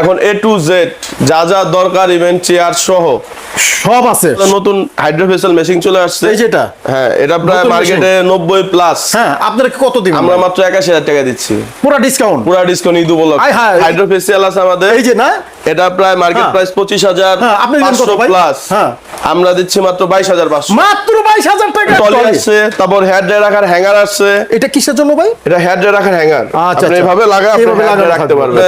এখন এ to Z যা যা দরকার ইভেন্ট চেয়ার সহ সব আছে। নতুন হাইড্রোফেশিয়াল মেশিন চলে আসছে। এই যেটা। হ্যাঁ এটা প্রায় মার্কেটে নব্বই প্লাস হ্যাঁ আপনারা কত দিবেন? আমরা মাত্র একাশি হাজার টাকা দিচ্ছি। পুরো ডিসকাউন্ট পুরা ডিসকাউন্ট ঈদ উপলক্ষে। আয়। হাইড্রোফেশিয়াল আছে আমাদের। এই যে না? এটা প্রায় মার্কেট। প্রাইস পঁচিশ হাজার হ্যাঁ, আপনি দিবেন কত? প্লাস হ্যাঁ। আমরা দিচ্ছি মাত্র বাইশ হাজার পাঁচশো। মাত্র বাইশ হাজার টাকা টলি। আসছে তারপর হেয়ার ড্রাই রাখার হ্যাঙ্গার আসছে। এটা কিসের জন্য ভাই? এটা হেয়ার ড্রাই রাখার হ্যাঙ্গার আচ্ছা, আপনি আচ্ছা। এভাবে লাগা আপনি এভাবে dry লাগানো রাখতে পারবেন?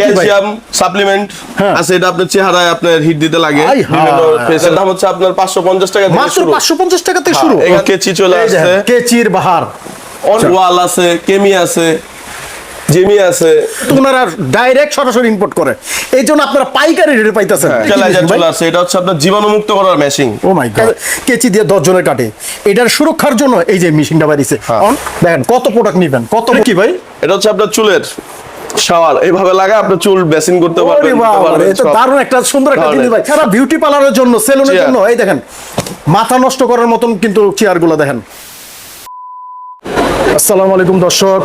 ক্যালসিয়াম সাপ্লিমেন্ট হ্যাঁ। আছে এটা আপনার চেহারায় আপনার হিট দিতে লাগে। বিভিন্ন ফেসের দাম হচ্ছে আপনার পাঁচশো পঞ্চাশ টাকা থেকে মাত্র শুরু। টাকা থেকে হ্যাঁ, শুরু? কেচি চলে আসছে। কেচির বাহার। ওয়াল আছে কেমি আছে জেমি আছে। ওনারা ডাইরেক্ট সরাসরি ইম্পোর্ট করে। এই জন্য আপনারা পাইকারি রেটে পাইতেছেন। চলে আসছে এটা হচ্ছে আপনার জীবাণুমুক্ত করার মেশিন ও মাই গড কেচি দিয়ে দশ জনের কাটে। এটার সুরক্ষার জন্য এই যে মেশিনটা বাড়িছে হ্যাঁ। দেখেন কত প্রোডাক্ট নিবেন কত কি ভাই? এটা হচ্ছে আপনার চুলের শাওয়ার এইভাবে লাগা আপনি চুল বেসিন করতে পারবেন। দারুণ একটা সুন্দর একটা জিনিস ভাই সারা বিউটি পার্লারের জন্য সেলুনের। জন্য এই দেখেন মাথা নষ্ট করার মতন কিন্তু চেয়ারগুলো দেখেন আসসালামু আলাইকুম দর্শক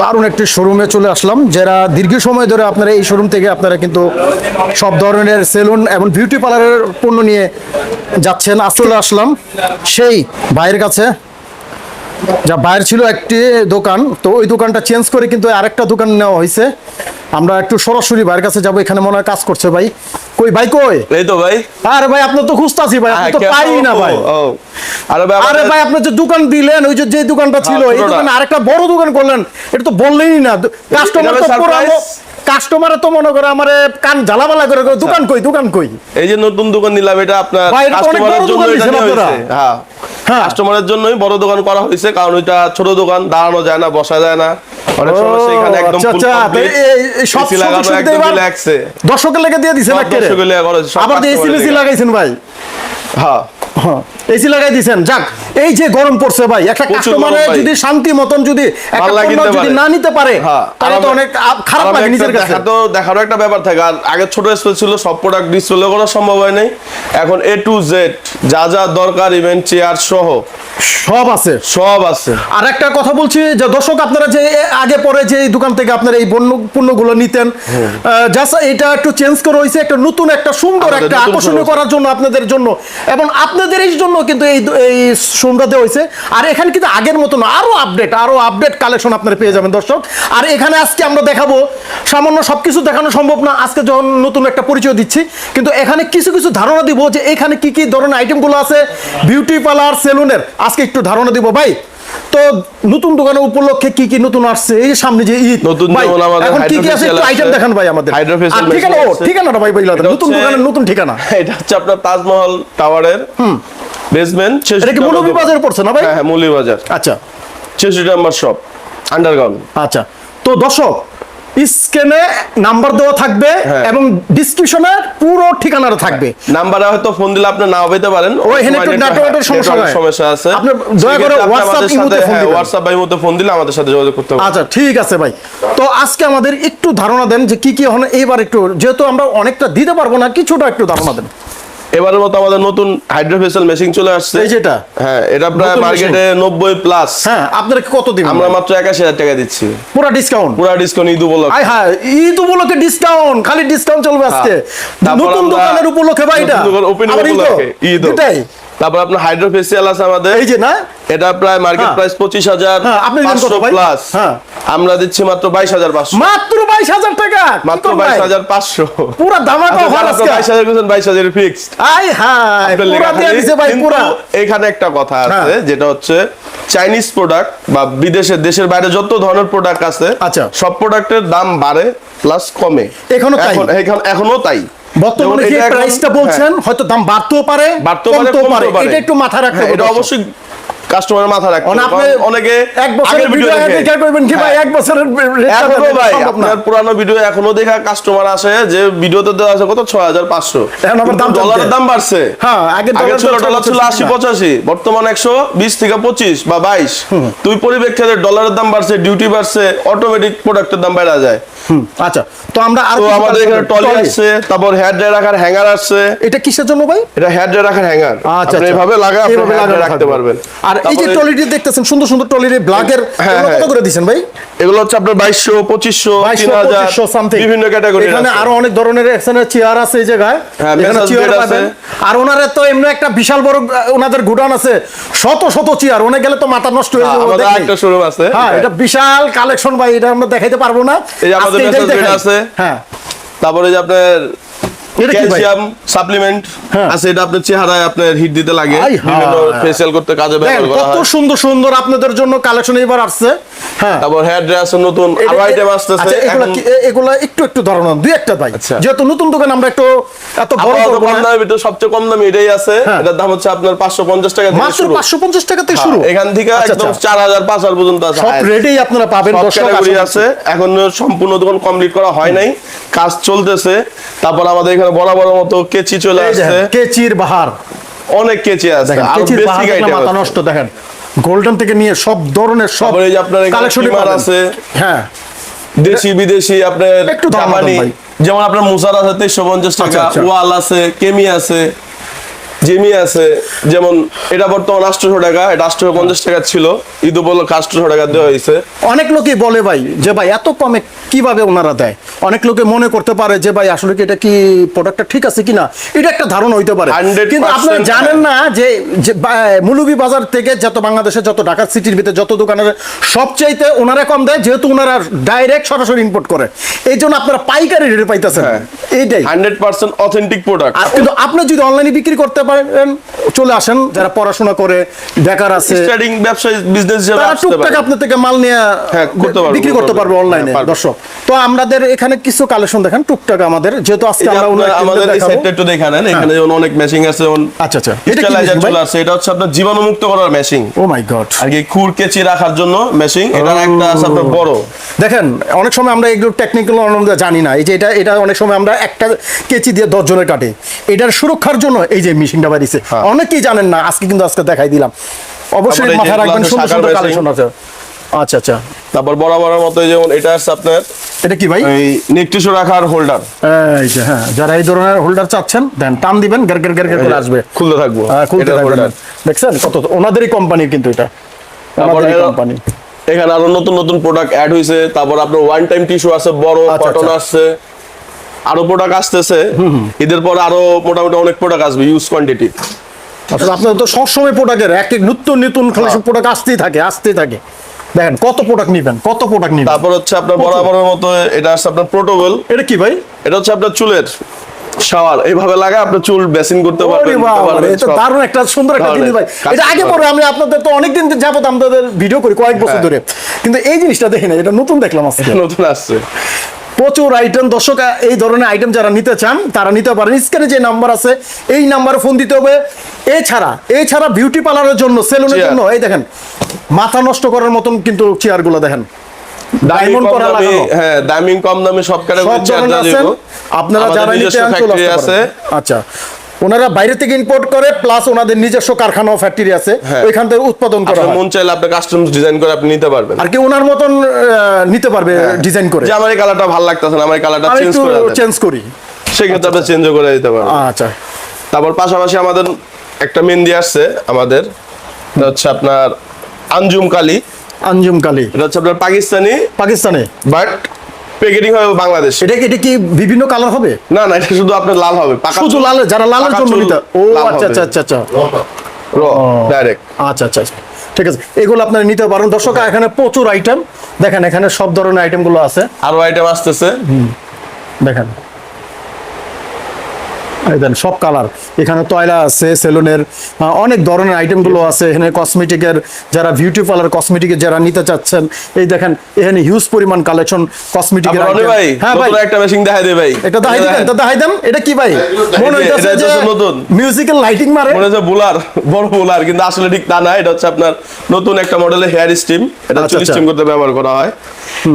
দারুণ একটি শোরুমে চলে আসলাম যারা দীর্ঘ সময় ধরে আপনারা এই শোরুম থেকে আপনারা কিন্তু সব ধরনের সেলুন এবং বিউটি পার্লারের পণ্য নিয়ে যাচ্ছেন আসলে আসলাম সেই ভাইয়ের কাছে যা বাইরে ছিল একটি দোকান তো ওই দোকানটা চেঞ্জ করে কিন্তু আরেকটা দোকান নেওয়া হয়েছে। আমরা একটু সরাসরি ভাইয়ের কাছে যাব এখানে মনে হয় কাজ করছে ভাই। কই ভাই কই? এই তো ভাই। আরে ভাই আপনার তো খুঁজতাছি ভাই আপনি তো হ্যাঁ, পাই না ভাই। আরে ভাই আরে ভাই আপনি যে দোকান দিলেন ওই যে যে দোকানটা ছিল হ্যাঁ, এই। দোকানে আরেকটা বড় দোকান করলেন এটা তো বললেনই না। কাস্টমার তো? পুরানো কাস্টমার তো মনে করে আমারে কান ঝালাবালা করে দোকান কই দোকান কই? এই যে নতুন দোকান নিলাম এটা আপনার তো কাস্টমারের জন্য এটা হ্যাঁ। কাস্টমারের জন্যই বড় দোকান করা হয়েছে কারণ ওইটা ছোট দোকান দাঁড়ানো যায় না বসা যায় না। অনেক একদম আচ্ছা, আচ্ছা, একদম দর্শকের লেগে দিয়ে দিছেন। দর্শকের লেগে আবার এসি। লাগাইছেন ভাই? হ্যাঁ। এসি লাগাই দিছেন যাক। এই যে গরম পড়ছে ভাই একটা প্রচুর কাস্টমারে যদি শান্তি মতন যদি একটা পণ্য যদি না নিতে পারে হ্যাঁ তাহলে তো অনেক খারাপ লাগে নিজের কাছে। দেখাতেও দেখারও একটা ব্যাপার থাকে। আর আগে ছোট স্পেস ছিল সব প্রোডাক্ট ডিসপ্লে করা সম্ভব হয় নাই। এখন এ টু জেড যা যা দরকার ইভেন্ট চেয়ার সহ। সব আছে। সব আছে। আর একটা কথা বলছি যে দর্শক আপনারা যে আগে পরে যে দোকান থেকে আপনারা এই পণ্য পণ্যগুলো নিতেন জাস্ট এটা একটু চেঞ্জ করে হয়েছে একটা নতুন একটা সুন্দর একটা আকর্ষণীয় করার জন্য আপনাদের জন্য। এবং আপনাদের এই জন্য কিন্তু এই এই শোরুমটা দেওয়া হয়েছে আর এখানে কিন্তু আগের মতন আরও আপডেট আরও আপডেট কালেকশন আপনারা পেয়ে যাবেন দর্শক। আর এখানে আজকে আমরা দেখাবো সামান্য সবকিছু দেখানো সম্ভব না আজকে যখন নতুন একটা পরিচয় দিচ্ছি। কিন্তু এখানে কিছু কিছু ধারণা দিব যে এখানে কি কি ধরনের আইটেমগুলো আছে বিউটি পার্লার সেলুনের আজকে একটু ধারণা দিব ভাই। তো নতুন দোকানের উপলক্ষে কি কি নতুন আসছে? এই সামনে যে ঈদ নতুন ভাই, এখন কি কি আছে? একটু আইটেম দেখান ভাই আমাদের। ঠিকানা। ঠিকানাটা ভাই। এটা নতুন দোকানের নতুন ঠিকানা। এটা হচ্ছে আপনার তাজমহল টাওয়ারের বেসমেন্ট এটা কি মৌলভীবাজারে পড়ছে না ভাই? হ্যাঁ হ্যাঁ মৌলভীবাজার। আচ্ছা। ছেষট্টি নাম্বার শপ আন্ডারগ্রাউন্ড আচ্ছা। তো দর্শক স্ক্রিনে নাম্বার দেওয়া থাকবে হ্যাঁ। এবং ডিসক্রিপশনে পুরো ঠিকানাটা থাকবে। নাম্বারে হয়তো ফোন দিলে আপনি নাও পেতে পারেন। ও, এখানে একটু network-এর সমস্যা হয়। সমস্যা আছে। আপনি দয়া করে WhatsApp আমাদের ইমোতে ফোন হ্যাঁ, দিবেন। WhatsApp বা ইমোতে ফোন দিলে আমাদের সাথে যোগাযোগ করতে হবে আচ্ছা ঠিক আছে ভাই। তো আজকে আমাদের একটু ধারণা দেন যে কি কি হলো এইবার একটু যেহেতু আমরা অনেকটা দিতে পারব না কিছুটা একটু ধারণা দেন। এবারের মতো আমাদের নতুন হাইড্রোফেশিয়াল মেশিন চলে আসছে। এই যেটা? হ্যাঁ এটা প্রায় মার্কেটে নব্বই প্লাস হ্যাঁ আপনারা কত দিবেন আমরা মাত্র একাশি হাজার টাকা দিচ্ছি। পুরো ডিসকাউন্ট পুরো ডিসকাউন্ট ঈদ উপলক্ষে। আই হ্যাঁ ঈদ উপলক্ষে ডিসকাউন্ট খালি ডিসকাউন্ট চলবে আজকে। নতুন দোকানের উপলক্ষে ভাই এটা। নতুন দোকান ওপেন হলো ইদু উপলক্ষে। দুটাই তারপর আপনার হাইড্রোফেশিয়াল আছে আমাদের। এই যে না? এটা প্রায় মার্কেট হ্যাঁ। প্রাইস পঁচিশ হাজার হ্যাঁ, আপনি দিবেন কত ভাই? প্লাস হ্যাঁ। আমরা দিচ্ছি মাত্র বাইশ হাজার পাঁচশো মাত্র বাইশ হাজার টাকা মাত্র বাইশ? হাজার পাঁচশো পুরা অফার আজকে বাইশ হাজার করছেন বাইশ হাজার ফিক্সড আয় হায় পুরা দিয়ে দিছে ভাই পুরা এখানে একটা কথা আছে হ্যাঁ। যেটা হচ্ছে চাইনিজ প্রোডাক্ট বা বিদেশের দেশের বাইরে যত ধরনের প্রোডাক্ট আছে আচ্ছা। সব প্রোডাক্টের দাম বাড়ে প্লাস কমে এখনও তাই? এখন এখন- তাই বর্তমানে যে প্রাইসটা বলছেন হয়তো দাম বাড়তেও পারে হ্যাঁ, বাড়তেও পারে এটা একটু মাথায় রাখতে হ্যাঁ, হবে এটা অবশ্যই কাস্টমারের মাথা রাখতে আপনি অনেকে এক বছরের ভিডিও দেখে- করবেন কি ভাই? হ্যাঁ। এক বছরের এখনও ভাই আপনার পুরানো ভিডিও এখনও দেখা কাস্টমার আসে যে ভিডিওতে দেওয়া আছে কত? ছয় হাজার পাঁচশো। এখন আবার দাম ডলারের দাম বাড়ছে। হ্যাঁ, আগে ছিল ডলার ছিল পঁচিশ আশি টাকা। পঁচাশি বর্তমান একশো বিশ থেকে পঁচিশ বা বাইশ। তুই পরিপ্রেক্ষিতে ডলারের দাম বাড়ছে ডিউটি বাড়ছে অটোমেটিক প্রোডাক্টের দাম বেড়া যায়। আচ্ছা। তো আমরা আর আমাদের এখানে টলি। আসছে তারপর হেয়ার ড্রাই রাখার হ্যাঙ্গার আসছে। এটা কিসের জন্য ভাই? এটা হেয়ার ড্রাই রাখার হ্যাঙ্গার আচ্ছা আপনি আচ্ছা। এভাবে লাগা আপনি রাখতে পারবেন। আর এই যে টলিটি দেখতেছেন সুন্দর সুন্দর টলিটি ব্ল্যাকের হ্যাঁ, কত হ্যাঁ। করে ভাই? এগুলো হচ্ছে আপনার সামথিং বিভিন্ন ক্যাটাগরি এখানে আরও অনেক ধরনের এখানে চেয়ার আছে এই জায়গায়। হ্যাঁ, এখানে চেয়ার পাবেন। আর ওনারে তো এমনি একটা বিশাল বড় ওনাদের গুডাউন আছে। শত শত চেয়ার ওনে গেলে তো মাথা নষ্ট হয়ে যাবে আমাদের একটা শোরুম আছে। হ্যাঁ এটা বিশাল কালেকশন ভাই এটা আমরা দেখাইতে পারব না। এই আমাদের। আছে। হ্যাঁ। তারপরে যে আপনার? ক্যালসিয়াম সাপ্লিমেন্ট হ্যাঁ। আছে এটা আপনার চেহারায় আপনার হিট দিতে লাগে হ্যাঁ। বিভিন্ন ফেসিয়াল করতে কাজে ব্যবহার করা কত সুন্দর সুন্দর আপনাদের জন্য কালেকশন এবার আসছে হ্যাঁ তারপর হেয়ার ড্রেস নতুন আরও আইটেম আসতেছে। এগুলা এখন কি- এ- এগুলা একটু একটু ধারণা দুই একটা ভাই। যেহেতু নতুন দোকান আমরা একটু এত বড় আপাতত কম দামের ভিতরে সবচেয়ে কম দামি এটাই আছে। হ্যাঁ। এটার দাম হচ্ছে আপনার পাঁচশো পঞ্চাশ টাকা থেকে শুরু। পাঁচশো পঞ্চাশ টাকা থেকে শুরু? হ্যাঁ, এখান থেকে একদম। চার হাজার পাঁচ হাজার পর্যন্ত আছে। সব রেটেই আপনারা পাবেন দর্শক আছে। এখন সম্পূর্ণ দোকান কমপ্লিট করা হয় নাই। কাজ চলতেছে। তারপর আমাদের এখানে বরাবর মতো কেচি চলে আসছে। কেচির বাহার। অনেক কেচি আছে। আর কেচির বাহার মাথা নষ্ট দেখেন। গোল্ডেন থেকে নিয়ে সব ধরনের সব এই যে আপনার কালেকশন আছে। হ্যাঁ। দেশি বিদেশি আপনার একটু জাপানি যেমন আপনার মুসার আছে তেইশশো পঞ্চাশ টাকা আচ্ছা, আচ্ছা। ওয়াল আছে কেমি আছে। জেমি আছে যেমন এটা বর্তমান আটশোশো টাকা এটা আটশোশো পঞ্চাশ টাকা ছিল। ঈদ উপলক্ষে আটশোশো টাকা দেওয়া হয়েছে। অনেক লোকই বলে ভাই যে ভাই এত কমে কীভাবে ওনারা দেয়? অনেক লোকে মনে করতে পারে যে ভাই আসলে কি এটা কি প্রোডাক্টটা ঠিক আছে কিনা? এটা একটা ধারণা হইতে পারে। কিন্তু আপনারা জানেন না যে মুলুবি বাজার থেকে যত বাংলাদেশে যত ঢাকা সিটির ভিতরে যত দোকান আছে সবচাইতে ওনারা কম দেয় যেহেতু ওনারা ডাইরেক্ট সরাসরি ইম্পোর্ট করে। এই জন্য আপনারা পাইকারি রেটে পাইতেছেন। হ্যাঁ। এইটাই। হান্ড্রেড পার্সেন্ট অথেন্টিক প্রোডাক্ট কিন্তু আপনি যদি অনলাইনে বিক্রি করতে পারেন চলে আসেন যারা পড়াশোনা করে বেকার আছে। স্টার্টিং ব্যবসায়ী বিজনেস আসতে টুকটাক আপনার থেকে মাল নিয়ে হ্যাঁ, করতে পারবে, বিক্রি করতে পারবে অনলাইনে হ্যাঁ, দর্শক। তো আমাদের এখানে কিছু কালেকশন দেখেন টুকটাক আমাদের। যেহেতু আজকে আমরা আমাদের এই সেটটা একটু দেখে নেন এখানে যেমন অনেক আছে আচ্ছা আচ্ছা। এটা কি স্টেলাইজার চলে আসছে এটা হচ্ছে আপনার জীবাণুমুক্ত করার মেশিন ও মাই গড আর কি খুর কেচি রাখার জন্য মেশিন এটা একটা আছে আপনার বড়। দেখেন অনেক সময় আমরা এগুলো টেকনিক্যাল জানি না। এই যে এটা এটা অনেক সময় আমরা একটা কেচি দিয়ে দশ জনের কাটে। এটার সুরক্ষার জন্য এই যে মেশিনটা বাড়িছে হ্যাঁ। অনেকেই জানেন না আজকে কিন্তু আজকে দেখাই দিলাম। অবশ্যই মাথায় রাখবেন সুন্দর সুন্দর কালেকশন আছে। আচ্ছা আচ্ছা। তারপর বরাবরের মতো যেমন এটা আছে আপনার এটা কি ভাই? এই নেক টিস্যু রাখার হোল্ডার এই যে হ্যাঁ যারা এই ধরনের হোল্ডার চাচ্ছেন দেন টান দিবেন গের গের গের গের করে আসবে। খুলতে থাকব হ্যাঁ, খুলতে থাকবেন। দেখছেন কত ওনাদেরই কোম্পানি কিন্তু এটা। ওনাদেরই কোম্পানি এখানে আরও নতুন নতুন প্রোডাক্ট অ্যাড হয়েছে তারপর আপনার ওয়ান টাইম টিস্যু আছে বড় আচ্ছা, কটন আচ্ছা। আরও প্রোডাক্ট আসতেছে। ঈদের পর আরও মোটামুটি অনেক প্রোডাক্ট আসবে ইউজ কোয়ান্টিটি আসলে আপনাদের তো সবসময় প্রোডাক্টের এক এক নতুন নতুন কালেকশন প্রোডাক্ট আসতেই থাকে আসতেই থাকে। দেখেন কত প্রোডাক্ট নিবেন কত প্রোডাক্ট নিবেন? তারপর হচ্ছে আপনার বরাবরের মতো এটা আসছে আপনার প্রোটোকল এটা কি ভাই? এটা হচ্ছে আপনার চুলের শাওয়ার। এইভাবে লাগা আপনি চুল বেসিং করতে পারবেন এটা দারুণ একটা সুন্দর একটা জিনিস ভাই। এটা আগে পরে আমি আপনাদের তো অনেক অনেকদিন যাবত আমাদের ভিডিও করি কয়েক বছর হ্যাঁ। ধরে। কিন্তু এই জিনিসটা দেখি না এটা নতুন দেখলাম আজকে। নতুন আসছে। প্রচুর আইটেম দর্শক এই ধরনের আইটেম যারা নিতে চান তারা নিতে পারেন। স্ক্রিনে যে নাম্বার আছে এই নাম্বারে ফোন দিতে হবে। এছাড়া এছাড়া বিউটি পার্লারের জন্য সেলুনের জন্য এই দেখেন মাথা নষ্ট করার মতন কিন্তু চেয়ারগুলো দেখেন। হ্যাঁ চেয়ারগুলো দেখেন আপনারা যারা নিতে আছে। আচ্ছা। ওনারা বাইরে থেকে ইম্পোর্ট করে প্লাস ওনাদের নিজস্ব কারখানা ও ফ্যাক্টরি আছে হ্যাঁ। ওইখান থেকে উৎপাদন করা হয়। মন চাইলে আপনি কাস্টম ডিজাইন করে আপনি নিতে পারবেন। আর কি ওনার মতন নিতে পারবে ডিজাইন করে। যে আমার এই কালারটা ভালো লাগতেছে না আমার এই কালারটা চেঞ্জ করে চেঞ্জ করি। সেক্ষেত্রে আপনি চেঞ্জ করে দিতে পারবেন। আচ্ছা। তারপর পাশাপাশি আমাদের একটা মেহেন্দি আসছে আমাদের এটা হচ্ছে আপনার আঞ্জুম কালি। আঞ্জুম কালী। এটা হচ্ছে আপনার পাকিস্তানি। পাকিস্তানি। বাট প্যাকেটিং হবে বাংলাদেশ। এটা এটা কি বিভিন্ন কালার হবে? না না এটা শুধু আপনার লাল হবে পাকা শুধু লাল যারা লালের জন্য নিতে ও লাল আচ্ছা আচ্ছা আচ্ছা আচ্ছা। র ডাইরেক্ট আচ্ছা আচ্ছা আচ্ছা। ঠিক আছে এগুলো আপনারা নিতে পারেন। দর্শক এখানে প্রচুর আইটেম দেখেন এখানে সব ধরনের আইটেমগুলো আছে। আরও আইটেম আসতেছে। দেখেন। দেন সব কালার এখানে টয়লা আছে সেলুনের অনেক ধরনের আইটেমগুলো আছে। এখানে কসমেটিকের যারা বিউটি পার্লার কসমেটিকের যারা নিতে চাচ্ছেন এই দেখেন এখানে হিউজ পরিমাণ কালেকশন কসমেটিকের হ্যাঁ ভাই। একটা মেশিন দেখাই দে ভাই। এটা দেখাই দেন এটা দেখাই দেন এটা কি ভাই? মনে হইতাছে যে নতুন। মিউজিক্যাল লাইটিং মারে। মনে হচ্ছে বুলার বড় বুলার কিন্তু আসলে ঠিক তা না এটা হচ্ছে আপনার নতুন একটা মডেলের হেয়ার স্টিম এটা আচ্ছা, চুল আচ্ছা। স্টিম করতে ব্যবহার করা হয়।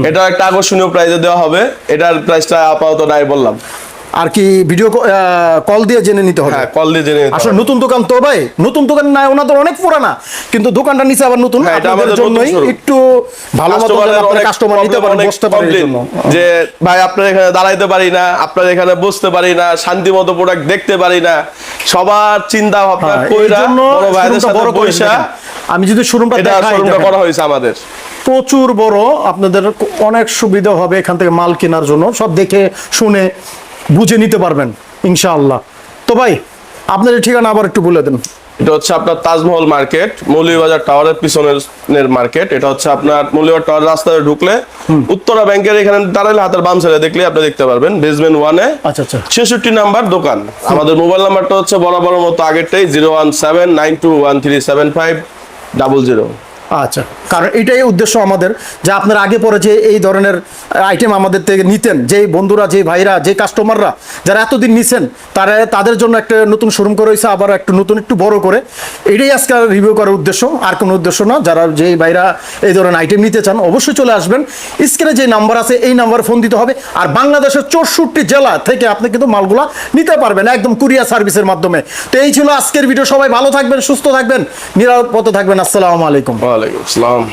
এটা একটা আকর্ষণীয় প্রাইজে দেওয়া হবে। এটার প্রাইসটা আপাতত নাই বললাম। আর কি ভিডিও কল দিয়ে জেনে নিতে হবে। হ্যাঁ কল দিয়ে জেনে আসলে নতুন দোকান তো ভাই নতুন দোকান না ওনাদের অনেক পুরানা কিন্তু দোকানটা নিচে আবার নতুন হ্যাঁ, আপনাদের জন্যই একটু ভালো মতো আপনারা কাস্টমার নিতে পারেন বসতে পারেন জন্য। যে ভাই আপনার এখানে দাঁড়াইতে পারি না আপনার এখানে বসতে পারি না শান্তি মতো প্রোডাক্ট দেখতে পারি না। সবার চিন্তা ভাবনা হ্যাঁ, কইরা বড় ভাইদের সাথে বড় দেখেন। আমি যদি শোরুমটা দেখাই শোরুমটা করা হয়েছে আমাদের। প্রচুর বড় আপনাদের অনেক সুবিধা হবে এখান থেকে মাল কেনার জন্য সব দেখে শুনে। বুঝে নিতে পারবেন ইনশাআল্লাহ। তো ভাই আপনার ঠিকানা আবার একটু বলে দেন। এটা হচ্ছে আপনার তাজমহল মার্কেট মৌলভীবাজার টাওয়ারের পিছনের মার্কেট। এটা হচ্ছে আপনার মৌলভীবাজার টাওয়ার রাস্তায় ঢুকলে উত্তরা ব্যাংকের এখানে দাঁড়ালে হাতের বাম সাইডে দেখলে আপনি দেখতে পারবেন বেসমেন্ট ওয়ানে আচ্ছা আচ্ছা। ছেষট্টি নাম্বার দোকান। আমাদের মোবাইল নাম্বারটা হচ্ছে বরাবর মতো আগেরটাই zero one seven nine two one three seven five double zero আচ্ছা কারণ এটাই উদ্দেশ্য আমাদের, যে আপনার আগে পরে যে এই ধরনের আইটেম আমাদের থেকে নিতেন যে বন্ধুরা যে ভাইরা যে কাস্টমাররা যারা এতদিন নিছেন, তারা, তাদের জন্য একটা নতুন শোরুম করে হয়েছে, আবার একটু নতুন, একটু বড় করে। এটাই আজকে রিভিউ করার উদ্দেশ্য, আর কোনো উদ্দেশ্য না, যারা যে ভাইরা এই ধরনের আইটেম নিতে চান, অবশ্যই চলে আসবেন। স্ক্রিনে যে নাম্বার আছে, এই নাম্বারে ফোন দিতে হবে, আর বাংলাদেশের চৌষট্টি জেলা থেকে আপনি কিন্তু মালগুলা নিতে পারবেন, একদম কুরিয়ার সার্ভিসের মাধ্যমে। তো এই ছিল আজকের ভিডিও সবাই ভালো থাকবেন, সুস্থ থাকবেন, নিরাপদ থাকবেন, আসসালামু আলাইকুম। ওয়ালাইকুম আসসালাম